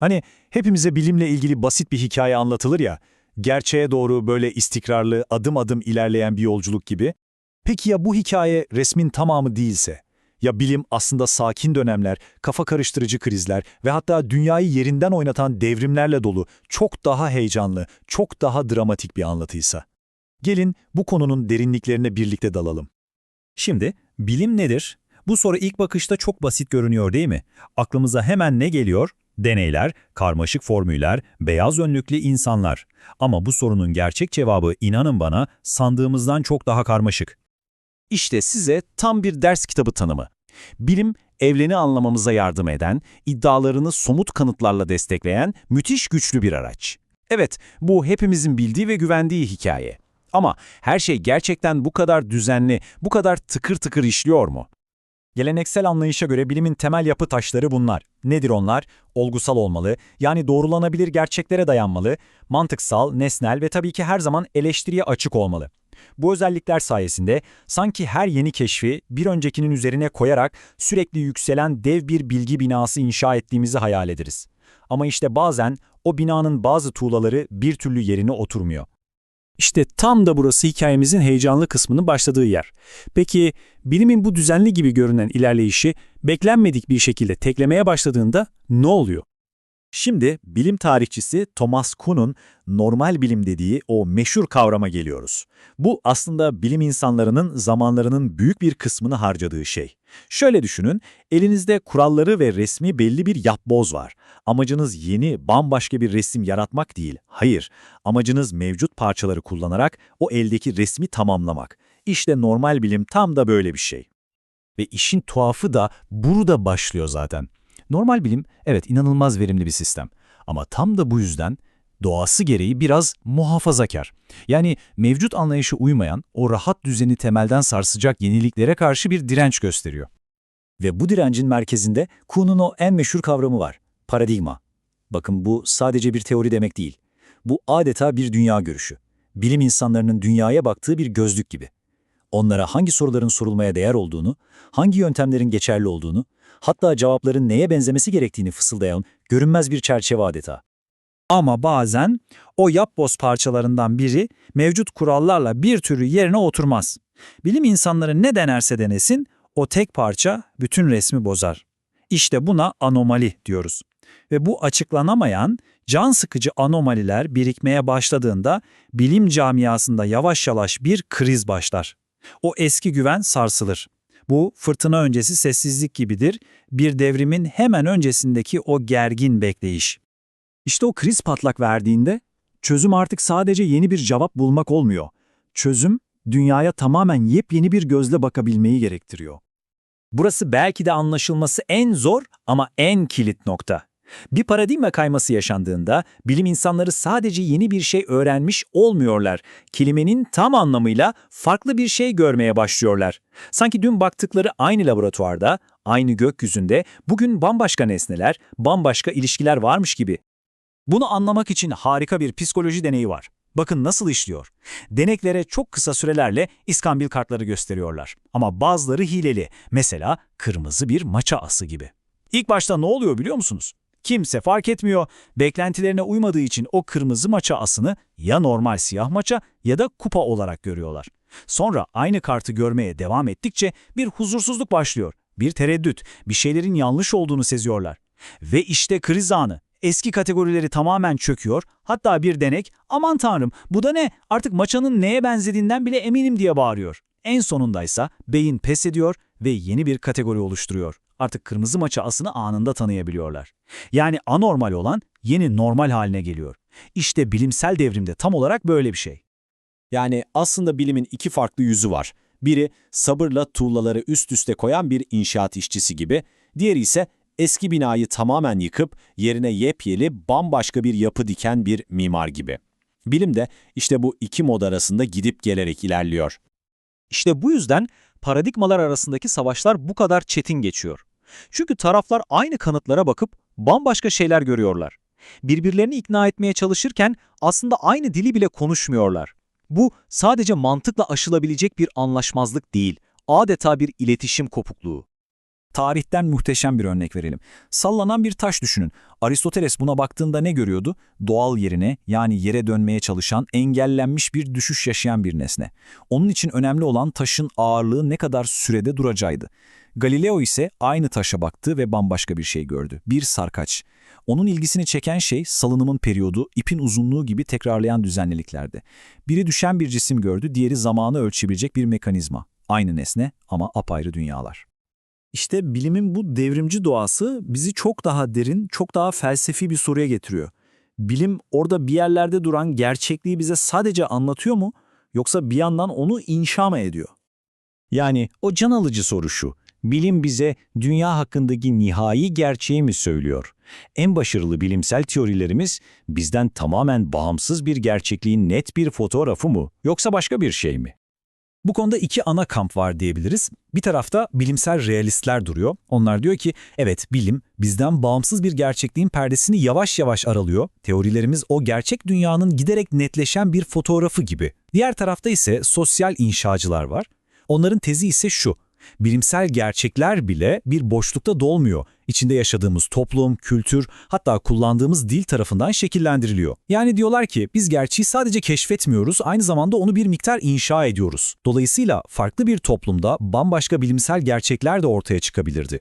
Hani hepimize bilimle ilgili basit bir hikaye anlatılır ya, gerçeğe doğru böyle istikrarlı, adım adım ilerleyen bir yolculuk gibi. Peki ya bu hikaye resmin tamamı değilse? Ya bilim aslında sakin dönemler, kafa karıştırıcı krizler ve hatta dünyayı yerinden oynatan devrimlerle dolu, çok daha heyecanlı, çok daha dramatik bir anlatıysa? Gelin bu konunun derinliklerine birlikte dalalım. Şimdi bilim nedir? Bu soru ilk bakışta çok basit görünüyor değil mi? Aklımıza hemen ne geliyor? Deneyler, karmaşık formüller, beyaz önlüklü insanlar. Ama bu sorunun gerçek cevabı inanın bana sandığımızdan çok daha karmaşık. İşte size tam bir ders kitabı tanımı. Bilim, evreni anlamamıza yardım eden, iddialarını somut kanıtlarla destekleyen müthiş güçlü bir araç. Evet, bu hepimizin bildiği ve güvendiği hikaye. Ama her şey gerçekten bu kadar düzenli, bu kadar tıkır tıkır işliyor mu? Geleneksel anlayışa göre bilimin temel yapı taşları bunlar. Nedir onlar? Olgusal olmalı, yani doğrulanabilir gerçeklere dayanmalı, mantıksal, nesnel ve tabii ki her zaman eleştiriye açık olmalı. Bu özellikler sayesinde sanki her yeni keşfi bir öncekinin üzerine koyarak sürekli yükselen dev bir bilgi binası inşa ettiğimizi hayal ederiz. Ama işte bazen o binanın bazı tuğlaları bir türlü yerine oturmuyor. İşte tam da burası hikayemizin heyecanlı kısmının başladığı yer. Peki bilimin bu düzenli gibi görünen ilerleyişi beklenmedik bir şekilde teklemeye başladığında ne oluyor? Şimdi bilim tarihçisi Thomas Kuhn'un normal bilim dediği o meşhur kavrama geliyoruz. Bu aslında bilim insanlarının zamanlarının büyük bir kısmını harcadığı şey. Şöyle düşünün, elinizde kuralları ve resmi belli bir yapboz var. Amacınız yeni, bambaşka bir resim yaratmak değil, hayır. Amacınız mevcut parçaları kullanarak o eldeki resmi tamamlamak. İşte normal bilim tam da böyle bir şey. Ve işin tuhafı da burada başlıyor zaten. Normal bilim, evet inanılmaz verimli bir sistem. Ama tam da bu yüzden doğası gereği biraz muhafazakar. Yani mevcut anlayışa uymayan, o rahat düzeni temelden sarsacak yeniliklere karşı bir direnç gösteriyor. Ve bu direncin merkezinde Kuhn'un o en meşhur kavramı var, paradigma. Bakın bu sadece bir teori demek değil. Bu adeta bir dünya görüşü. Bilim insanlarının dünyaya baktığı bir gözlük gibi. Onlara hangi soruların sorulmaya değer olduğunu, hangi yöntemlerin geçerli olduğunu, hatta cevapların neye benzemesi gerektiğini fısıldayan görünmez bir çerçeve adeta. Ama bazen o yapboz parçalarından biri mevcut kurallarla bir türlü yerine oturmaz. Bilim insanları ne denerse denesin, o tek parça bütün resmi bozar. İşte buna anomali diyoruz. Ve bu açıklanamayan, can sıkıcı anomaliler birikmeye başladığında bilim camiasında yavaş yavaş bir kriz başlar. O eski güven sarsılır. Bu fırtına öncesi sessizlik gibidir, bir devrimin hemen öncesindeki o gergin bekleyiş. İşte o kriz patlak verdiğinde çözüm artık sadece yeni bir cevap bulmak olmuyor. Çözüm dünyaya tamamen yepyeni bir gözle bakabilmeyi gerektiriyor. Burası belki de anlaşılması en zor ama en kilit nokta. Bir paradigma kayması yaşandığında bilim insanları sadece yeni bir şey öğrenmiş olmuyorlar. Kelimenin tam anlamıyla farklı bir şey görmeye başlıyorlar. Sanki dün baktıkları aynı laboratuvarda, aynı gökyüzünde bugün bambaşka nesneler, bambaşka ilişkiler varmış gibi. Bunu anlamak için harika bir psikoloji deneyi var. Bakın nasıl işliyor. Deneklere çok kısa sürelerle iskambil kartları gösteriyorlar. Ama bazıları hileli. Mesela kırmızı bir maça ası gibi. İlk başta ne oluyor biliyor musunuz? Kimse fark etmiyor. Beklentilerine uymadığı için o kırmızı maça asını ya normal siyah maça ya da kupa olarak görüyorlar. Sonra aynı kartı görmeye devam ettikçe bir huzursuzluk başlıyor. Bir tereddüt, bir şeylerin yanlış olduğunu seziyorlar. Ve işte kriz anı. Eski kategorileri tamamen çöküyor. Hatta bir denek, aman tanrım bu da ne artık maçanın neye benzediğinden bile eminim diye bağırıyor. En sonundaysa beyin pes ediyor ve yeni bir kategori oluşturuyor. Artık kırmızı maça asını anında tanıyabiliyorlar. Yani anormal olan yeni normal haline geliyor. İşte bilimsel devrimde tam olarak böyle bir şey. Yani aslında bilimin iki farklı yüzü var. Biri sabırla tuğlaları üst üste koyan bir inşaat işçisi gibi, diğeri ise eski binayı tamamen yıkıp yerine yepyeni bambaşka bir yapı diken bir mimar gibi. Bilim de işte bu iki mod arasında gidip gelerek ilerliyor. İşte bu yüzden paradigmalar arasındaki savaşlar bu kadar çetin geçiyor. Çünkü taraflar aynı kanıtlara bakıp bambaşka şeyler görüyorlar. Birbirlerini ikna etmeye çalışırken aslında aynı dili bile konuşmuyorlar. Bu sadece mantıkla aşılabilecek bir anlaşmazlık değil, adeta bir iletişim kopukluğu. Tarihten muhteşem bir örnek verelim. Sallanan bir taş düşünün. Aristoteles buna baktığında ne görüyordu? Doğal yerine yani yere dönmeye çalışan, engellenmiş bir düşüş yaşayan bir nesne. Onun için önemli olan taşın ağırlığı ne kadar sürede duracağıydı. Galileo ise aynı taşa baktı ve bambaşka bir şey gördü. Bir sarkaç. Onun ilgisini çeken şey salınımın periyodu, ipin uzunluğu gibi tekrarlayan düzenliliklerdi. Biri düşen bir cisim gördü, diğeri zamanı ölçebilecek bir mekanizma. Aynı nesne ama apayrı dünyalar. İşte bilimin bu devrimci doğası bizi çok daha derin, çok daha felsefi bir soruya getiriyor. Bilim orada bir yerlerde duran gerçekliği bize sadece anlatıyor mu yoksa bir yandan onu inşa mı ediyor? Yani o can alıcı soru şu. Bilim bize dünya hakkındaki nihai gerçeği mi söylüyor? En başarılı bilimsel teorilerimiz bizden tamamen bağımsız bir gerçekliğin net bir fotoğrafı mı yoksa başka bir şey mi? Bu konuda iki ana kamp var diyebiliriz. Bir tarafta bilimsel realistler duruyor. Onlar diyor ki evet bilim bizden bağımsız bir gerçekliğin perdesini yavaş yavaş aralıyor. Teorilerimiz o gerçek dünyanın giderek netleşen bir fotoğrafı gibi. Diğer tarafta ise sosyal inşacılar var. Onların tezi ise şu. Bilimsel gerçekler bile bir boşlukta dolmuyor. İçinde yaşadığımız toplum, kültür, hatta kullandığımız dil tarafından şekillendiriliyor. Yani diyorlar ki biz gerçeği sadece keşfetmiyoruz, aynı zamanda onu bir miktar inşa ediyoruz. Dolayısıyla farklı bir toplumda bambaşka bilimsel gerçekler de ortaya çıkabilirdi.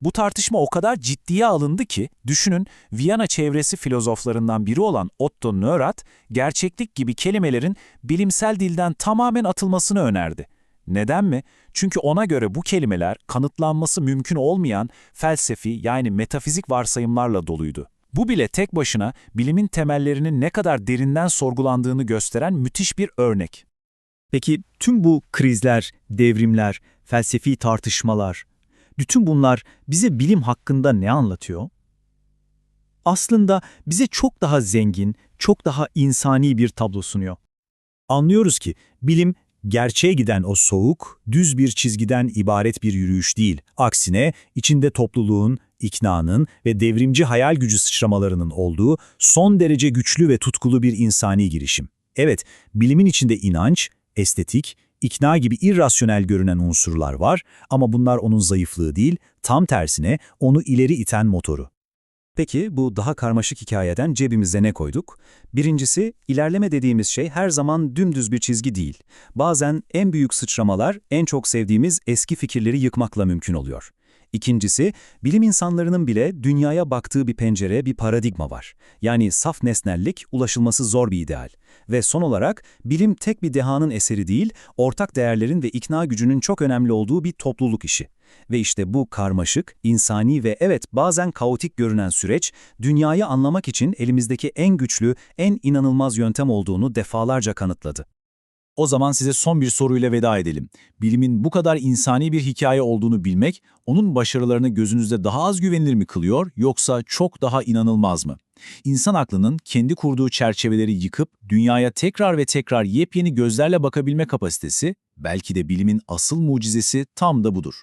Bu tartışma o kadar ciddiye alındı ki, düşünün Viyana çevresi filozoflarından biri olan Otto Neurath, gerçeklik gibi kelimelerin bilimsel dilden tamamen atılmasını önerdi. Neden mi? Çünkü ona göre bu kelimeler kanıtlanması mümkün olmayan felsefi yani metafizik varsayımlarla doluydu. Bu bile tek başına bilimin temellerinin ne kadar derinden sorgulandığını gösteren müthiş bir örnek. Peki tüm bu krizler, devrimler, felsefi tartışmalar, bütün bunlar bize bilim hakkında ne anlatıyor? Aslında bize çok daha zengin, çok daha insani bir tablo sunuyor. Anlıyoruz ki bilim gerçeğe giden o soğuk, düz bir çizgiden ibaret bir yürüyüş değil. Aksine içinde topluluğun, iknanın ve devrimci hayal gücü sıçramalarının olduğu son derece güçlü ve tutkulu bir insani girişim. Evet, bilimin içinde inanç, estetik, ikna gibi irrasyonel görünen unsurlar var ama bunlar onun zayıflığı değil, tam tersine onu ileri iten motoru. Peki bu daha karmaşık hikayeden cebimize ne koyduk? Birincisi, ilerleme dediğimiz şey her zaman dümdüz bir çizgi değil. Bazen en büyük sıçramalar en çok sevdiğimiz eski fikirleri yıkmakla mümkün oluyor. İkincisi, bilim insanlarının bile dünyaya baktığı bir pencere, bir paradigma var. Yani saf nesnellik, ulaşılması zor bir ideal. Ve son olarak, bilim tek bir dehanın eseri değil, ortak değerlerin ve ikna gücünün çok önemli olduğu bir topluluk işi. Ve işte bu karmaşık, insani ve evet bazen kaotik görünen süreç, dünyayı anlamak için elimizdeki en güçlü, en inanılmaz yöntem olduğunu defalarca kanıtladı. O zaman size son bir soruyla veda edelim. Bilimin bu kadar insani bir hikaye olduğunu bilmek, onun başarılarını gözünüzde daha az güvenilir mi kılıyor yoksa çok daha inanılmaz mı? İnsan aklının kendi kurduğu çerçeveleri yıkıp dünyaya tekrar ve tekrar yepyeni gözlerle bakabilme kapasitesi, belki de bilimin asıl mucizesi tam da budur.